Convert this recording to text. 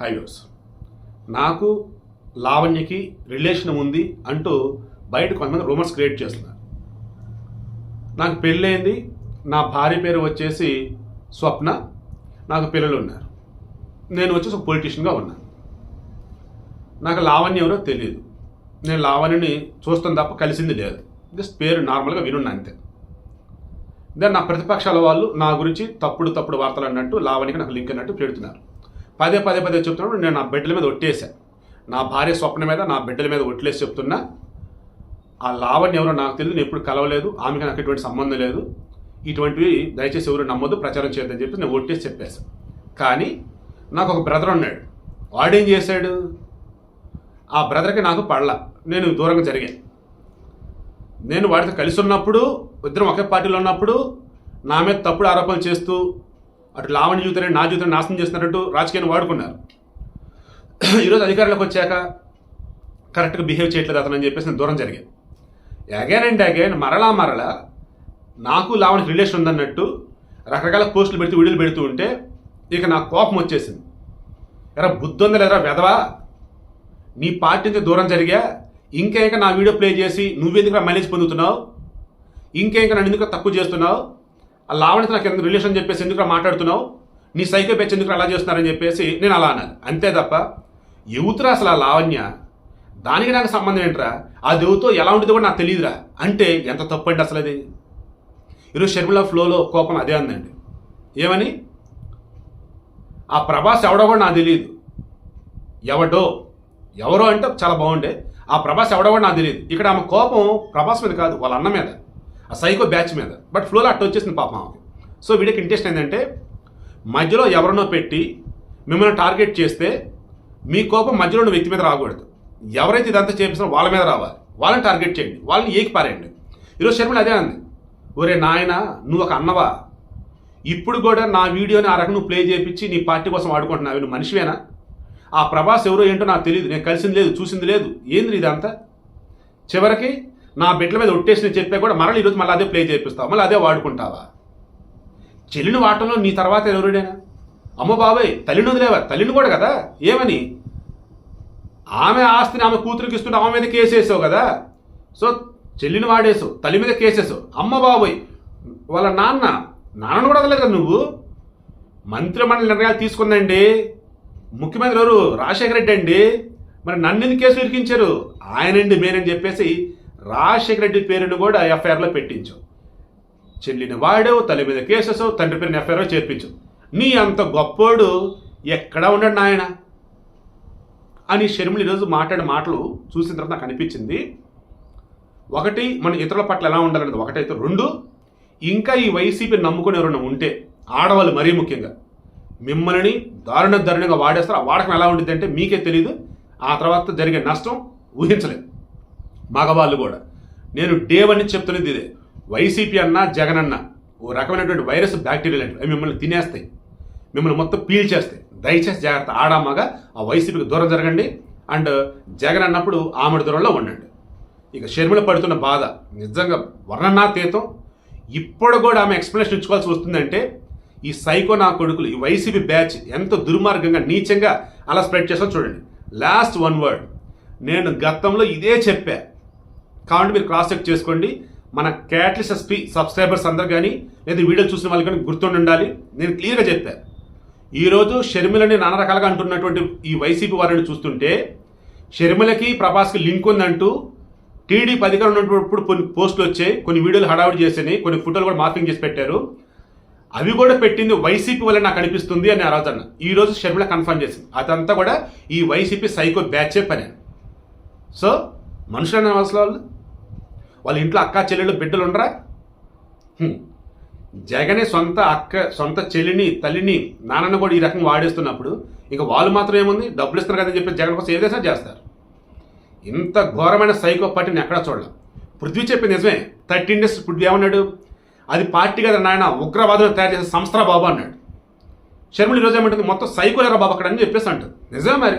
Highways. నాకు లావణ్యకి relation ఉంది అంటూ బయట కొంతమంది రూమర్స్ క్రియేట్ చేస్తున్నారు. నాకు పెళ్ళైంది నా భార్య పేరు వచ్చేసి స్వప్న నాకు పిల్లలు ఉన్నారు. నేను వచ్చేసి ఒక పొలిటీషియన్గా ఉన్నాను. నాకు లావణ్య ఎవరో తెలియదు నేను లావణ్యని చూస్తాను తప్ప కలిసింది లేదు. జస్ట్ పేరు నార్మల్గా వినున్నా అంతే. దెన్ నా ప్రతిపక్షాల వాళ్ళు నా గురించి తప్పుడు తప్పుడు వార్తలు అన్నట్టు లావణ్యకి నాకు లింక్ అన్నట్టు పెడుతున్నారు. పదే పదే పదే చెప్తున్నప్పుడు నేను నా బిడ్డల మీద ఒట్టేసా నా భార్య స్వప్న మీద నా బిడ్డల మీద ఒట్లేసి చెప్తున్నా. ఆ లావణ్య ఎవరో నాకు తెలియదు నేను ఎప్పుడు కలవలేదు ఆమెకి నాకు ఎటువంటి సంబంధం లేదు. ఇటువంటివి దయచేసి ఎవరు నమ్మొద్దు ప్రచారం చేయొద్దని చెప్పి నేను ఒట్టేసి చెప్పేశాను కానీ నాకు ఒక బ్రదర్ ఉన్నాడు. వాడేం చేశాడు? ఆ బ్రదర్కి నాకు పడల. నేను దూరంగా జరిగాను. నేను వాడితో కలిసి ఉన్నప్పుడు ఇద్దరం ఒకే పార్టీలో ఉన్నప్పుడు నా మీద తప్పుడు ఆరోపణలు చేస్తూ అటు లావణ్య జీవితాన్ని నా జీవితాన్ని నాశనం చేస్తున్నట్టు రాజకీయాన్ని వాడుకున్నారు. ఈరోజు అధికారులకు వచ్చాక కరెక్ట్గా బిహేవ్ చేయట్లేదు అతను అని చెప్పేసి దూరం జరిగింది అగైన్ అండ్ అగైన్ మరలా మరలా నాకు లావణ్యకి రిలేషన్ ఉందన్నట్టు రకరకాల పోస్టులు పెడుతూ వీడియోలు పెడుతూ ఉంటే ఇక నాకు కోపం వచ్చేసింది. ఎరా బుద్ధి ఎరా వెదవా నీ పార్టీ నుంచి దూరం జరిగా ఇంకా ఇంకా నా వీడియో ప్లే చేసి నువ్వెందుకు మైలేజ్ పొందుతున్నావు? ఇంకా ఇంకా నన్ను ఎందుకు తక్కువ చేస్తున్నావు? ఆ లావణ్యత నాకు ఎందుకు రిలేషన్ చెప్పేసి ఎందుకు మాట్లాడుతున్నావు? నీ సైకో పెచ్చి ఎందుకు అలా చేస్తున్నారని చెప్పేసి నేను అలా అన్నాను. అంతే తప్ప యువతురా అసలు ఆ లావణ్య? దానికి నాకు సంబంధం ఏంట్రా? ఆ దేవుతో ఎలా ఉంటుందో కూడా నాకు తెలియదురా. అంటే ఎంత తప్పు అసలు అది? ఈరోజు షర్మిల ఫ్లోలో కోపం అదే అందండి. ఏమని? ఆ ప్రభాస్ ఎవడో కూడా నాకు తెలియదు. ఎవడో? ఎవరో అంటే చాలా బాగుండే. ఆ ప్రభాస్ ఎవడో కూడా నాకు తెలియదు. ఇక్కడ ఆమె కోపం ప్రభాస్ మీద కాదు వాళ్ళ అన్న మీద. ఆ సైకో బ్యాచ్ మీద. బట్ ఫ్లోలో అట్ట వచ్చేసింది పాపం సో వీడియోకి ఇంట్రెస్ట్ ఏంటంటే మధ్యలో ఎవరినో పెట్టి మిమ్మల్ని టార్గెట్ చేస్తే మీ కోపం మధ్యలో ఉన్న వ్యక్తి మీద రాకూడదు. ఎవరైతే ఇదంతా చేపిస్తారో వాళ్ళ మీద రావాలి. వాళ్ళని టార్గెట్ చేయండి. వాళ్ళని ఏకి పారేయండి ఈరోజు శర్మిల అదే అంది. ఒరే నాయన నువ్వు ఒక అన్నవా? ఇప్పుడు కూడా నా వీడియోని ఆ రకం నువ్వు ప్లే చేయించి నీ పార్టీ కోసం ఆడుకుంటున్నావు. నువ్వు మనిషివేనా? ఆ ప్రభాస్ ఎవరో ఏంటో నాకు తెలియదు నేను కలిసింది లేదు చూసింది లేదు. ఏంది ఇదంతా చివరికి నా బిడ్డల మీద ఒట్టేసిన చెప్పే కూడా మరల ఈరోజు మళ్ళీ అదే ప్లే చేపిస్తావు. మళ్ళీ అదే వాడుకుంటావా? చెల్లిని వాడటంలో నీ తర్వాత ఎవరుడైనా అమ్మ బాబాయ్ తల్లిని వదిలేవా? తల్లిని కూడా కదా? ఏమని? ఆమె ఆస్తిని ఆమె కూతురికి ఇస్తుంటే ఆమె మీద కేసేసావు కదా? సో చెల్లిని వాడేసావు తల్లి మీద కేసేసావు అమ్మ బాబోయ్ వాళ్ళ నాన్న నాన్నను కూడా వదలేదు కదా నువ్వు? మంత్రిమండలి నిర్ణయాలు తీసుకుందండి. ముఖ్యమంత్రి ఎవరు? రాజశేఖర రెడ్డి అండి. మరి నన్ను ఎందుకు కేసులు ఇరికించారు? ఆయనండి మేనని చెప్పేసి రాజశేఖర రెడ్డి పేరును కూడా ఎఫ్ఐఆర్లో పెట్టించు. చెల్లిని వాడావు తల్లి మీద కేసెస్ తండ్రి పేరుని ఎఫ్ఐఆర్లో చేర్పించు. నీ అంత గొప్పోడు ఎక్కడ ఉన్నాడు నాయన? అని షర్మిలు ఈరోజు మాట్లాడిన మాటలు చూసిన తర్వాత నాకు అనిపించింది. ఒకటి మన ఇతరుల పట్ల ఎలా ఉండాలన్నది ఒకటైతే రెండు ఇంకా ఈ వైసీపీ నమ్ముకుని ఎవరైనా ఉంటే ఆడవాళ్ళు మరీ ముఖ్యంగా మిమ్మల్ని దారుణ దారుణంగా వాడేస్తారు. ఆ వాడకం ఎలా ఉంటుంది అంటే మీకే తెలియదు ఆ తర్వాత జరిగే నష్టం ఊహించలేదు మగవాళ్ళు కూడా. నేను డేవని చెప్తున్నది ఇదే. వైసీపీ అన్న జగన్ అన్న ఓ రకమైనటువంటి వైరస్ బ్యాక్టీరియల్ అంటే అవి మిమ్మల్ని తినేస్తాయి. మిమ్మల్ని మొత్తం పీల్ చేస్తాయి దయచేసి జాగ్రత్త ఆడామగా ఆ వైసీపీకి దూరం జరగండి. అండ్ జగన్ అన్నప్పుడు ఆమెడు దూరంలో ఉండండి. ఇక షర్మిల పడుతున్న బాధ నిజంగా వర్ణనాతీతం. ఇప్పుడు కూడా ఆమె ఎక్స్ప్లెనేషన్ ఇచ్చుకోవాల్సి వస్తుందంటే ఈ సైకో నా కొడుకులు ఈ వైసీపీ బ్యాచ్ ఎంత దుర్మార్గంగా నీచంగా అలా స్ప్రెడ్ చేస్తా చూడండి. Last one word. నేను గతంలో ఇదే చెప్పా. కాబట్టి మీరు క్రాస్ చెక్ చేసుకోండి. మన క్యాట్లిస్ ఎస్పీ సబ్స్క్రైబర్స్ అందరు కానీ లేదా వీడియోలు చూసిన వాళ్ళు కానీ గుర్తుండి ఉండాలి నేను క్లియర్గా చెప్పా. ఈరోజు షర్మిలని నానా రకాలుగా అంటున్నటువంటి ఈ వైసీపీ వారిని చూస్తుంటే షర్మిలకి ప్రభాస్కి లింక్ ఉందంటూ టీడీపీ అధికారం ఉన్నప్పుడు కొన్ని పోస్టులు వచ్చాయి కొన్ని వీడియోలు హడావుడి చేసినాయి కొన్ని ఫోటోలు కూడా మార్పింగ్ చేసి పెట్టారు. అవి కూడా పెట్టింది వైసీపీ వల్ల నాకు అనిపిస్తుంది అని ఆ రోజు అన్న ఈ రోజు షర్మిల కన్ఫర్మ్ చేసింది. అదంతా కూడా ఈ వైసీపీ సైకో బ్యాచే పని. సో మనుషులైన అవసరం వాళ్ళు వాళ్ళ ఇంట్లో అక్క చెల్లెళ్ళు బిడ్డలు ఉండరా? జగనే సొంత అక్క సొంత చెల్లిని తల్లిని నాన్నను కూడా ఈ రకంగా వాడేస్తున్నప్పుడు ఇక వాళ్ళు మాత్రం ఏముంది? డబ్బులు ఇస్తున్నారు కదని చెప్పి జగన్ కోసం ఏదైనా చేస్తారు? ఇంత ఘోరమైన సైకో పార్టీని ఎక్కడా చూడలేం. పృథ్వీ చెప్పింది నిజమే. థర్టీన్ డేస్ ఇప్పుడు ఏమన్నాడు? అది పార్టీ కదా నాయన ఉగ్రవాదులు తయారు చేసే సంస్థరా బాబు అన్నాడు. షర్మిల ఈరోజు ఏమంటుంది? మొత్తం సైకోలేరా బాబు అక్కడ అని చెప్పేసి అంటుంది. నిజమే మరి.